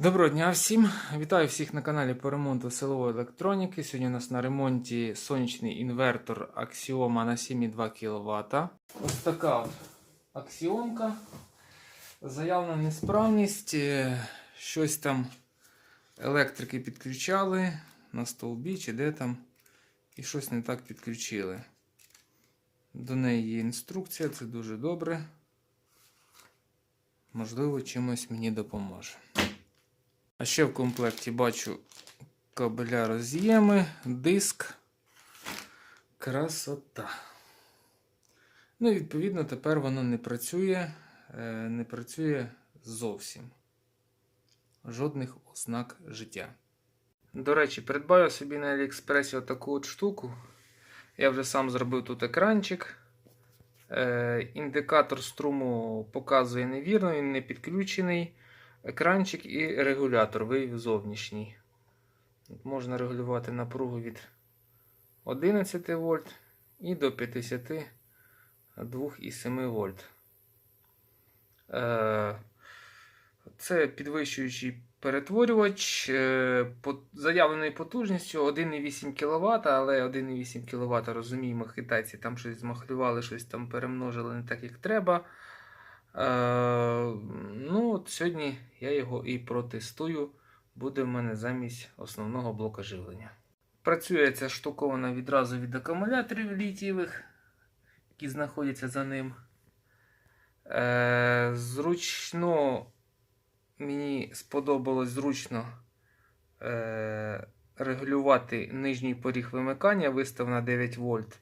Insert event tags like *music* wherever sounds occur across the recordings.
Доброго дня всім! Вітаю всіх на каналі по ремонту силової електроніки. Сьогодні у нас на ремонті сонячний інвертор Axioma на 7,2 кВт. Ось така от аксіомка. Заявлена несправність. е, Щось там електрики підключали на стовбі чи де там. І щось не так підключили. До неї є інструкція, це дуже добре. Можливо, чимось мені допоможе. А ще в комплекті бачу кабеля роз'єми, диск. Красота. Ну і відповідно тепер воно не працює, е, не працює зовсім. Жодних ознак життя. До речі, придбав я собі на Аліекспресі отаку от штуку. Я вже сам зробив тут екранчик. Е, індикатор струму показує невірно, він не підключений екранчик і регулятор вивів зовнішній. Можна регулювати напругу від 11 вольт і до 52,7 вольт. Е, Це підвищуючий перетворювач е, заявленою потужністю 1,8 кВт, але 1,8 кВт, розуміємо, китайці там щось змахлювали, щось там перемножили не так, як треба. Е, ну, от Сьогодні я його і протестую. Буде в мене замість основного блока живлення. Працює ця штукована відразу від акумуляторів літієвих, які знаходяться за ним. Е, зручно мені сподобалось зручно е, регулювати нижній поріг вимикання, вистав на 9 вольт,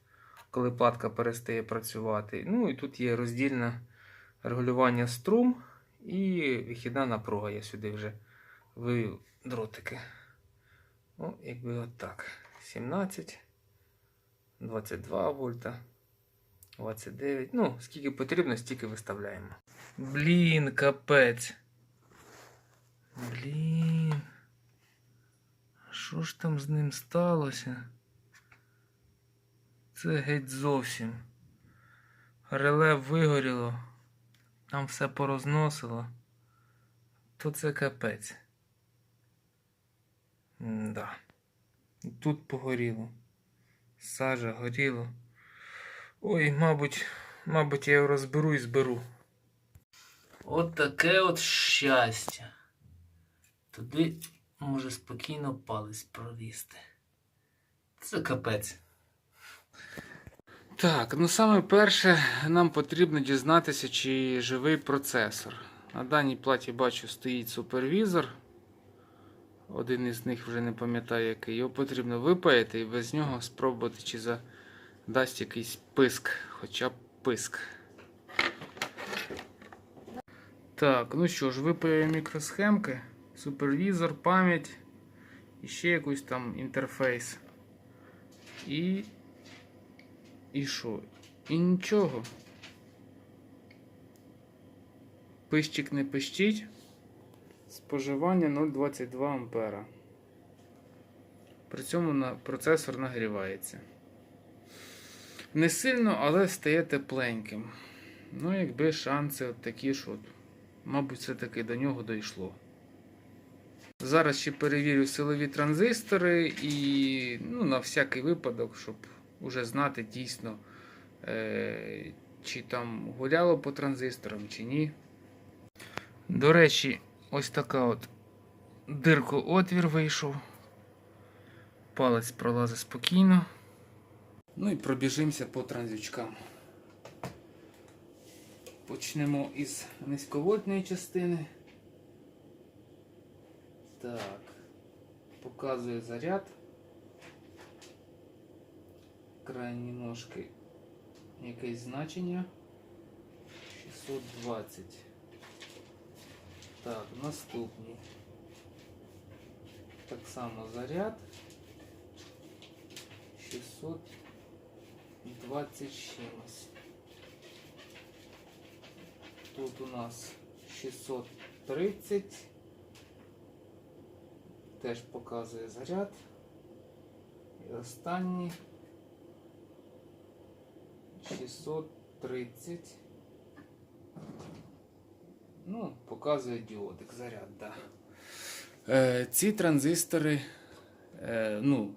коли платка перестає працювати. Ну і тут є роздільна регулювання струм і вихідна напруга. Я сюди вже вивів дротики. Ну, якби отак. 17, 22 вольта, 29. Ну, скільки потрібно, стільки виставляємо. Блін, капець. Блін. Що ж там з ним сталося? Це геть зовсім. Реле вигоріло. Там все порозносило. То це капець. Да. Тут погоріло. Сажа горіло. Ой, мабуть, мабуть, я його розберу і зберу. От таке от щастя. Туди може спокійно палець пролізти. Це капець. Так, ну саме перше, нам потрібно дізнатися, чи живий процесор. На даній платі бачу стоїть супервізор. Один із них вже не пам'ятаю який. Його потрібно випаяти і без нього спробувати, чи задасть якийсь писк, хоча б писк. Так, ну що ж, випаяю мікросхемки, супервізор, пам'ять і ще якийсь там інтерфейс. І і що? І нічого. Пищик не пищить. Споживання 0,22 ампера. При цьому процесор нагрівається. Не сильно, але стає тепленьким. Ну, якби шанси от такі, що, от, мабуть, все-таки до нього дійшло. Зараз ще перевірю силові транзистори і ну, на всякий випадок, щоб уже знати дійсно, е, чи там гуляло по транзисторам, чи ні. До речі, ось така от дирко отвір вийшов. Палець пролазить спокійно. Ну і пробіжимося по транзючкам. Почнемо із низьковольтної частини. Так, показує заряд крайні ножки якесь значення 620. Так, наступні. Так само заряд 620 чимось. Тут у нас 630. Теж показує заряд. І останній 630. Ну, показує діодик заряд, да. Е, ці транзистори, е, ну,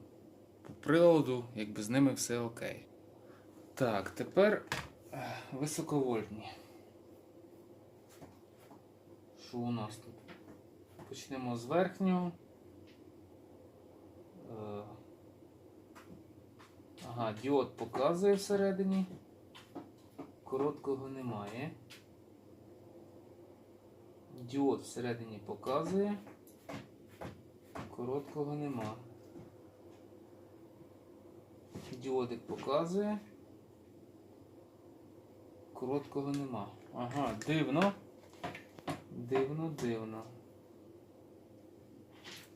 по приладу, якби з ними все окей. Так, тепер е, високовольтні. Що у нас тут? Почнемо з верхнього. Е, Ага, діод показує всередині. Короткого немає. Діод всередині показує. Короткого нема. Діодик показує. Короткого нема. Ага, дивно. Дивно, дивно.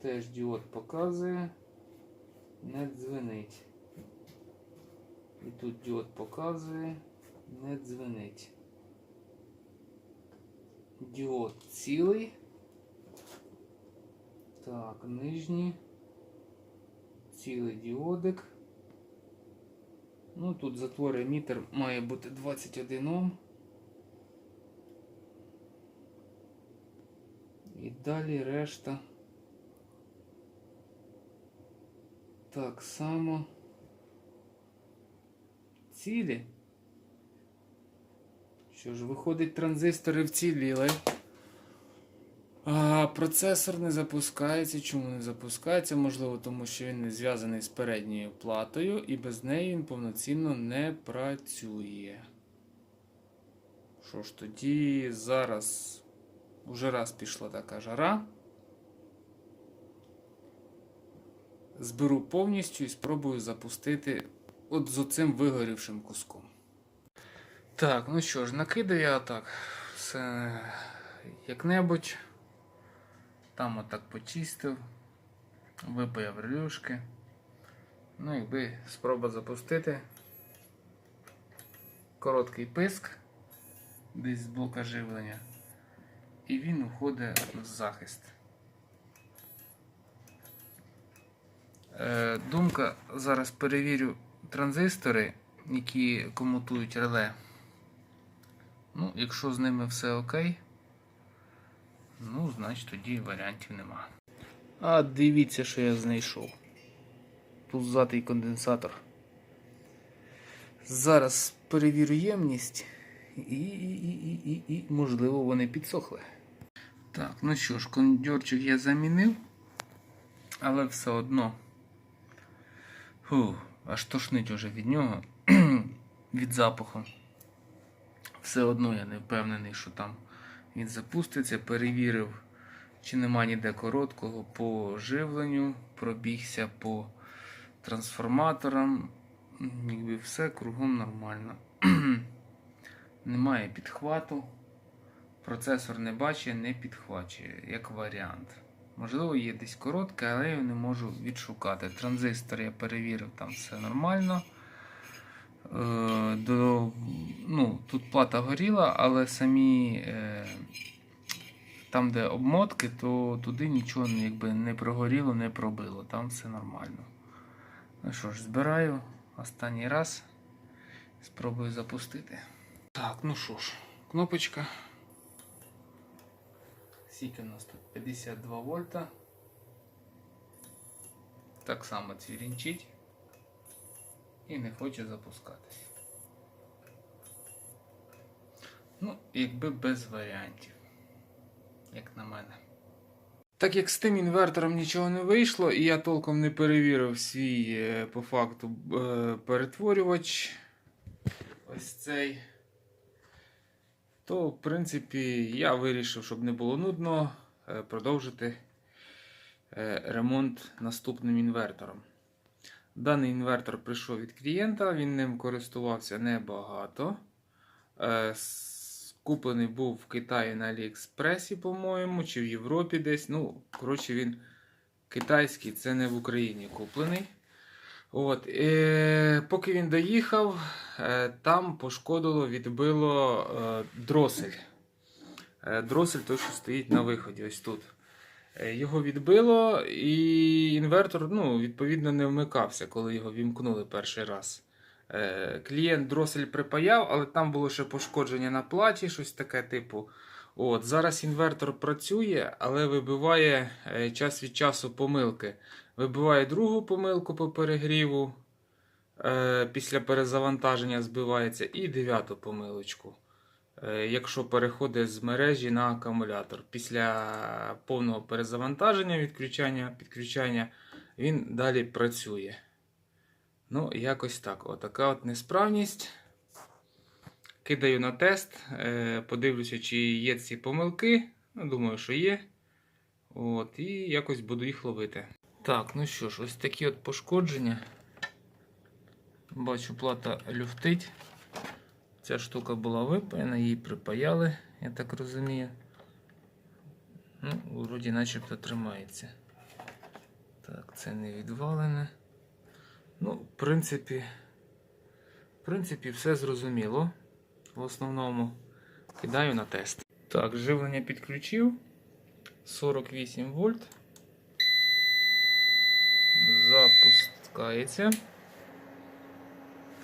Теж діод показує. Не дзвенить. І тут діод показує. Не дзвенить. Діод цілий. Так, нижній. Цілий діодик. Ну, тут затвор емітер має бути 21 Ом. І далі решта. Так само. Цілі. Що ж, виходить, транзистори вціліли. А процесор не запускається. Чому не запускається? Можливо, тому що він не зв'язаний з передньою платою і без неї він повноцінно не працює. Що ж тоді зараз уже раз пішла така жара. Зберу повністю і спробую запустити от з оцим вигорівшим куском. Так, ну що ж, накидаю я так. Все як-небудь. Там отак почистив, випаяв релюшки. Ну, якби спроба запустити. Короткий писк десь з блока живлення. І він уходить в захист. Е, думка, зараз перевірю транзистори, які комутують реле. Ну, якщо з ними все окей, ну, значить тоді варіантів нема. А дивіться, що я знайшов. Пузатий конденсатор. Зараз перевірю ємність і, і, і, і, і, можливо вони підсохли. Так, ну що ж, кондьорчик я замінив, але все одно. Фу, аж тошнить уже від нього, *clears throat* від запаху. Все одно я не впевнений, що там він запуститься. Перевірив, чи нема ніде короткого по живленню, пробігся по трансформаторам. Якби все кругом нормально. *clears throat* Немає підхвату. Процесор не бачить, не підхвачує, як варіант. Можливо, є десь коротке, але я не можу відшукати. Транзистор я перевірив, там все нормально. Е, до, ну, Тут плата горіла, але самі е, там, де обмотки, то туди нічого якби, не прогоріло, не пробило. Там все нормально. Ну що ж, збираю останній раз. Спробую запустити. Так, ну що ж, кнопочка. Скільки у нас тут 52 вольта. Так само цвірінчить і не хоче запускатись. Ну, якби без варіантів, як на мене. Так як з тим інвертором нічого не вийшло, і я толком не перевірив свій е, по факту е, перетворювач, ось цей, то в принципі я вирішив, щоб не було нудно, е, продовжити ремонт наступним інвертором. Даний інвертор прийшов від клієнта, він ним користувався небагато. Е, Куплений був в Китаї на Аліекспресі, по-моєму, чи в Європі десь. Ну, коротше, він китайський, це не в Україні куплений. От, е, поки він доїхав, е, там пошкодило, відбило е, дросель. Е, дросель той, що стоїть на виході, ось тут. Е, Його відбило, і інвертор ну, відповідно не вмикався, коли його вімкнули перший раз. Е, Клієнт дросель припаяв, але там було ще пошкодження на платі, щось таке, типу, От, зараз інвертор працює, але вибиває е, час від часу помилки. Вибиває другу помилку по перегріву. Е, після перезавантаження збивається і дев'яту помилочку. Е, якщо переходить з мережі на акумулятор. Після повного перезавантаження, відключання, підключання, він далі працює. Ну, якось так. Отака от несправність. Кидаю на тест, е, подивлюся, чи є ці помилки. Ну, думаю, що є. От, і якось буду їх ловити. Так, ну що ж, ось такі от пошкодження. Бачу, плата люфтить. Ця штука була випаяна, її припаяли, я так розумію. Ну, вроді начебто тримається. Так, це не відвалене. Ну, в принципі, в принципі, все зрозуміло. В основному кидаю на тест. Так, живлення підключив. 48 вольт. Запускається.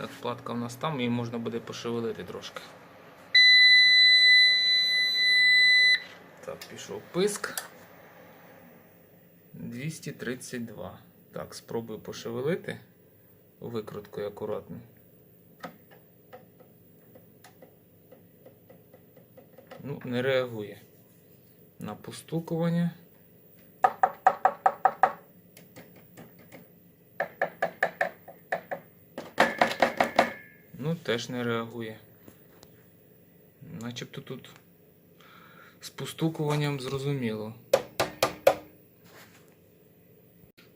Так, платка в нас там, її можна буде пошевелити трошки. Так, пішов писк. 232. Так, спробую пошевелити викруткою акуратно. Ну, не реагує на постукування. Ну, теж не реагує. Начебто тут з постукуванням зрозуміло.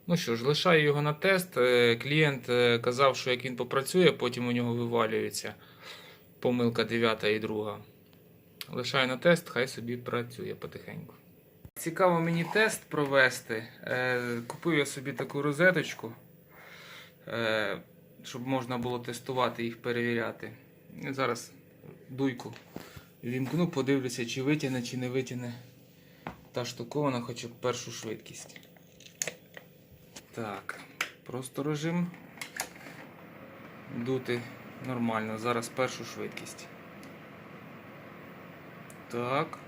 Ну що ж, лишаю його на тест. Е, Клієнт е, казав, що як він попрацює, потім у нього вивалюється помилка 9 і 2. Лишаю на тест, хай собі працює потихеньку. Цікаво мені тест провести. Е, Купив я собі таку розеточку, щоб можна було тестувати їх, перевіряти. Зараз дуйку вімкну, подивлюся, чи витягне, чи не витягне та штукована, хоча б першу швидкість. Так, просто режим. Дути нормально. Зараз першу швидкість. Так.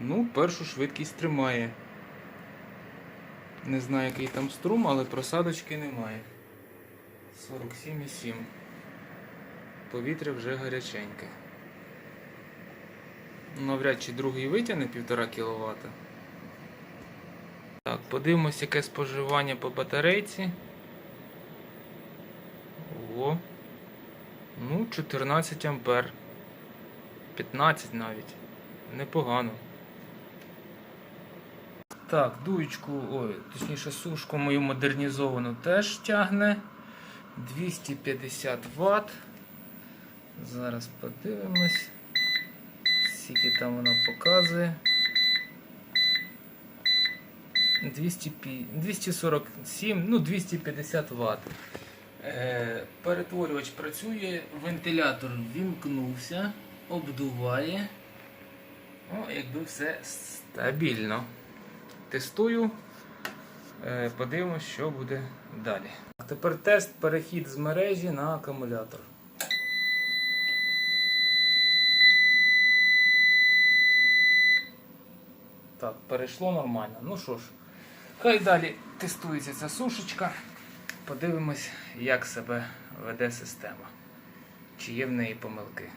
Ну, першу швидкість тримає. Не знаю, який там струм, але просадочки немає. 47,7. Повітря вже гаряченьке. Навряд чи другий витягне 1,5 кВт. Так, подивимось, яке споживання по батарейці. О. Ну, 14 ампер. 15 навіть. Непогано. Так, дуєчку, ой, точніше сушку мою модернізовану теж тягне. 250 Вт. Зараз подивимось. Скільки там вона показує. 247, ну 250 Вт. Е, перетворювач працює, вентилятор вімкнувся, обдуває. О, якби все стабільно. Тестую. Е, подивимось, що буде далі. Тепер тест перехід з мережі на акумулятор. Так, перейшло нормально. Ну що ж, хай далі тестується ця сушечка. Подивимось, як себе веде система. Чи є в неї помилки.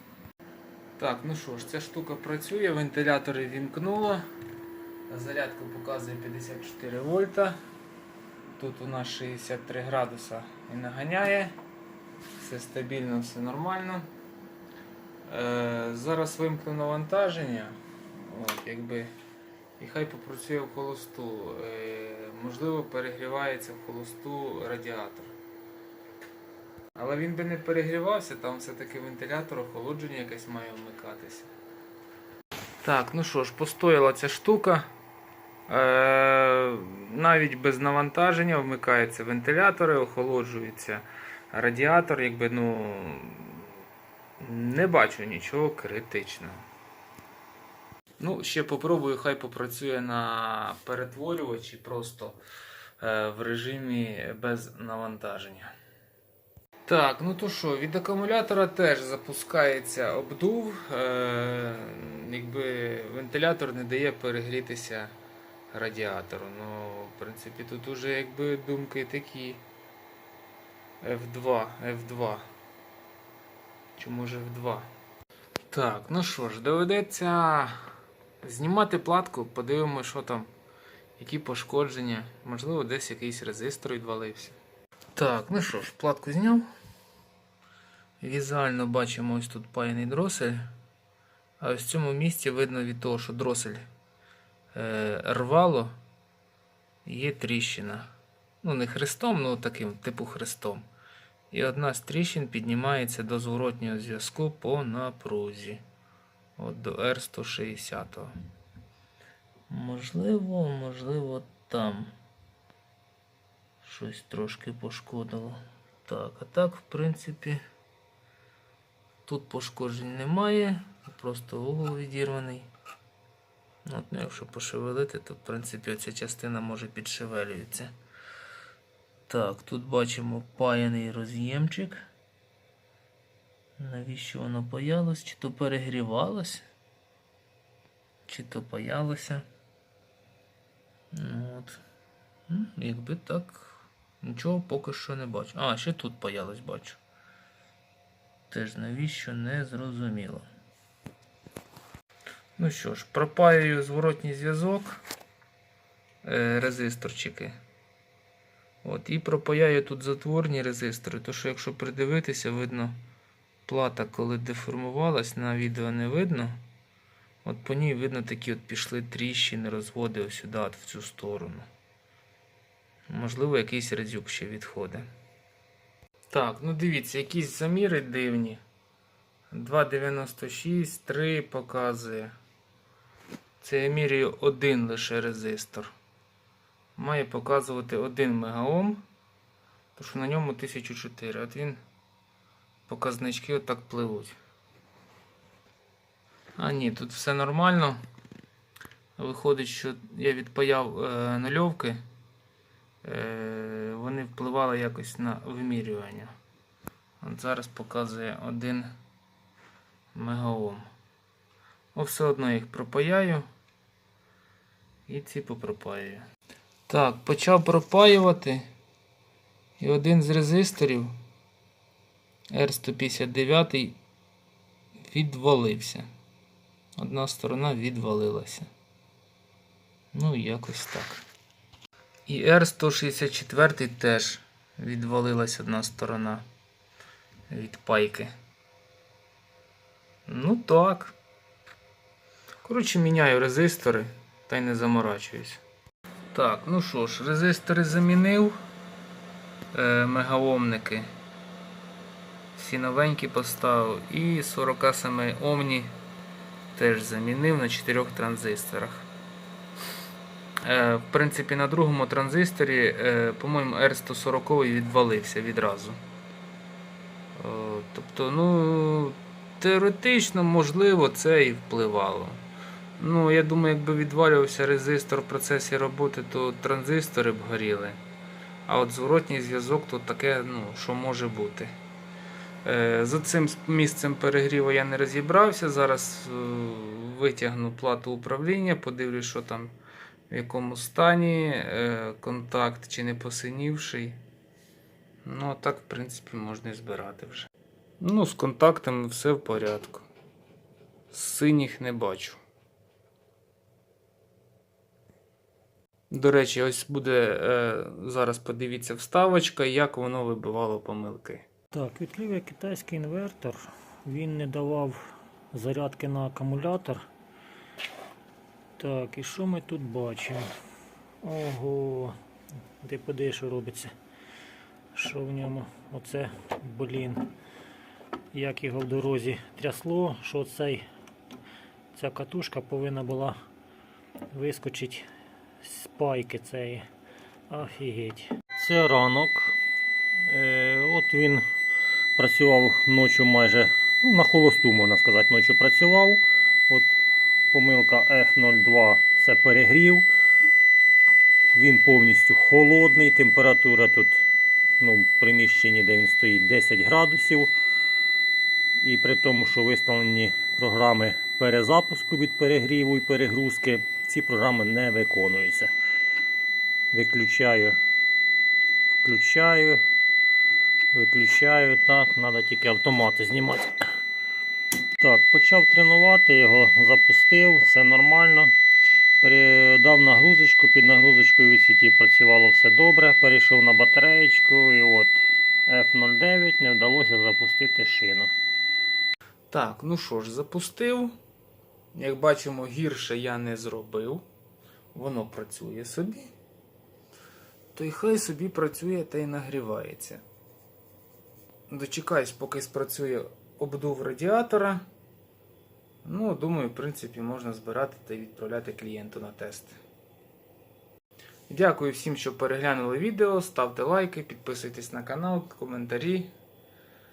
Так, ну що ж, ця штука працює, вентилятори вімкнуло. Зарядка показує 54 вольта. Тут у нас 63 градуса і наганяє. Все стабільно, все нормально. Е, зараз вимкну навантаження. От, якби, і хай попрацює в холосту. Е, можливо, перегрівається в холосту радіатор. Але він би не перегрівався, там все-таки вентилятор, охолодження якесь має вмикатися. Так, ну що ж, постояла ця штука. Е, навіть без навантаження вмикаються вентилятори, охолоджується радіатор, якби ну не бачу нічого критичного. Ну, ще попробую, хай попрацює на перетворювачі просто е, в режимі без навантаження. Так, ну то що, від акумулятора теж запускається обдув. Е, якби вентилятор не дає перегрітися радіатору. Ну, в принципі, тут уже якби думки такі. F2, F2. Чи може F2? Так, ну що ж, доведеться знімати платку, подивимося, що там, які пошкодження. Можливо, десь якийсь резистор відвалився. Так, ну що ж, платку зняв. Візуально бачимо ось тут паяний дросель. А ось в цьому місці видно від того, що дросель рвало, є тріщина. Ну, не хрестом, ну таким, типу хрестом. І одна з тріщин піднімається до зворотнього зв'язку по напрузі. От до R160. Можливо, можливо, там щось трошки пошкодило. Так, а так, в принципі, тут пошкоджень немає, просто угол відірваний. От, ну, якщо пошевелити, то в принципі оця частина може підшевелюється. Так, тут бачимо паяний роз'ємчик. Навіщо воно паялось? Чи то перегрівалось? Чи то паялося? Ну, от. Ну, Якби так, нічого поки що не бачу. А, ще тут паялось, бачу. Теж навіщо не зрозуміло. Ну що ж, пропаюю зворотній зв'язок. Е, резисторчики. От, і пропаяю тут затворні резистори, то що якщо придивитися, видно плата, коли деформувалась, на відео не видно. От по ній видно такі от пішли тріщини, розводи сюди, от в цю сторону. Можливо, якийсь резюк ще відходить. Так, ну дивіться, якісь заміри дивні. 2,96, 3 показує. Це я міряю один лише резистор. Має показувати 1 мегаом, тому що на ньому 1004. От він показнички отак пливуть. А ні, тут все нормально. Виходить, що я відпаяв е, нульовки. Е, вони впливали якось на вимірювання. От зараз показує 1 мегаом. О, все одно їх пропаяю. І ці попропаюю. Так, почав пропаювати. І один з резисторів R159 відвалився. Одна сторона відвалилася. Ну, якось так. І R164 теж відвалилась одна сторона від пайки. Ну так. Коротше, міняю резистори та й не заморачуюсь. Так, ну що ж, резистори замінив. Е, мегаомники. Всі новенькі поставив. І 47 Омні теж замінив на 4 транзисторах. Е, в принципі, на другому транзисторі, е, по-моєму, R140 відвалився відразу. Е, тобто, ну, теоретично, можливо, це і впливало. Ну, я думаю, якби відвалювався резистор в процесі роботи, то транзистори б горіли. А от зворотній зв'язок то таке, ну, що може бути. Е, За цим місцем перегріву я не розібрався. Зараз е, витягну плату управління, подивлюсь, що там в якому стані, е, контакт чи не посинівший. Ну, так, в принципі, можна і збирати вже. Ну, з контактами все в порядку. Синіх не бачу. До речі, ось буде е, зараз подивіться вставочка, як воно вибивало помилки. Так, відкрив китайський інвертор. Він не давав зарядки на акумулятор. Так, і що ми тут бачимо? Ого, де поди, що робиться? Що в ньому? Оце, блін. Як його в дорозі трясло, що цей, ця катушка повинна була вискочити з пайки цієї. Офігеть. Це ранок. Е, от він працював ночі майже ну, на холосту, можна сказати, ночі працював. От помилка F02 це перегрів. Він повністю холодний, температура тут ну, в приміщенні, де він стоїть, 10 градусів. І при тому, що виставлені програми перезапуску від перегріву і перегрузки, ці програми не виконуються. Виключаю, включаю, виключаю. Так, треба тільки автомати знімати. Так, почав тренувати його, запустив, все нормально. Передав нагрузочку, під нагрузочкою від сіті працювало все добре. Перейшов на батареєчку і от F09 не вдалося запустити шину. Так, ну що ж, запустив. Як бачимо, гірше я не зробив. Воно працює собі. То й хай собі працює та й нагрівається. Дочекаюсь, поки спрацює обдув радіатора. Ну, думаю, в принципі, можна збирати та відправляти клієнту на тест. Дякую всім, що переглянули відео. Ставте лайки, підписуйтесь на канал, коментарі.